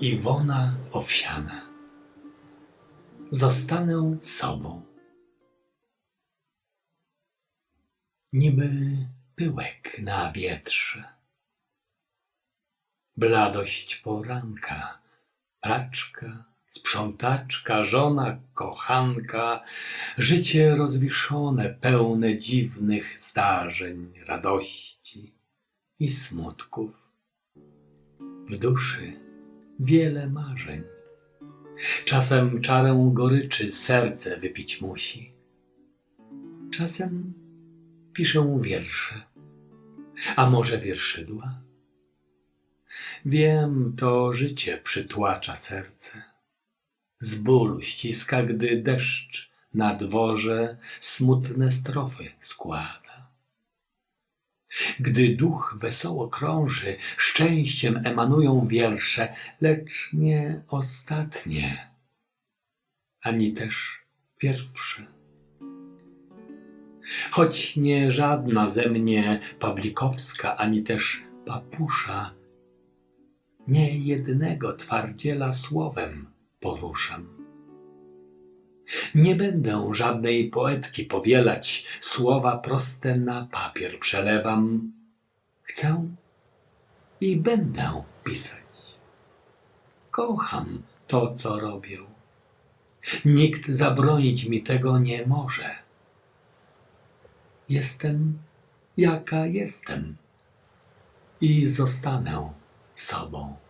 Iwona Owsiana. Zostanę sobą. Niby pyłek na wietrze. Bladość poranka, praczka, sprzątaczka, żona, kochanka, życie rozwiszone, pełne dziwnych zdarzeń, radości i smutków. W duszy wiele marzeń. Czasem czarę goryczy serce wypić musi. Czasem piszę wiersze, a może wierszydła? Wiem, to życie przytłacza serce. Z bólu ściska, gdy deszcz na dworze smutne strofy składa. Gdy duch wesoło krąży, szczęściem emanują wiersze, lecz nie ostatnie, ani też pierwsze. Choć nie żadna ze mnie Pawlikowska, ani też papusza, nie jednego twardziela słowem poruszam. Nie będę żadnej poetki powielać, słowa proste na papier przelewam. Chcę i będę pisać. Kocham to, co robię. Nikt zabronić mi tego nie może. Jestem jaka jestem i zostanę sobą.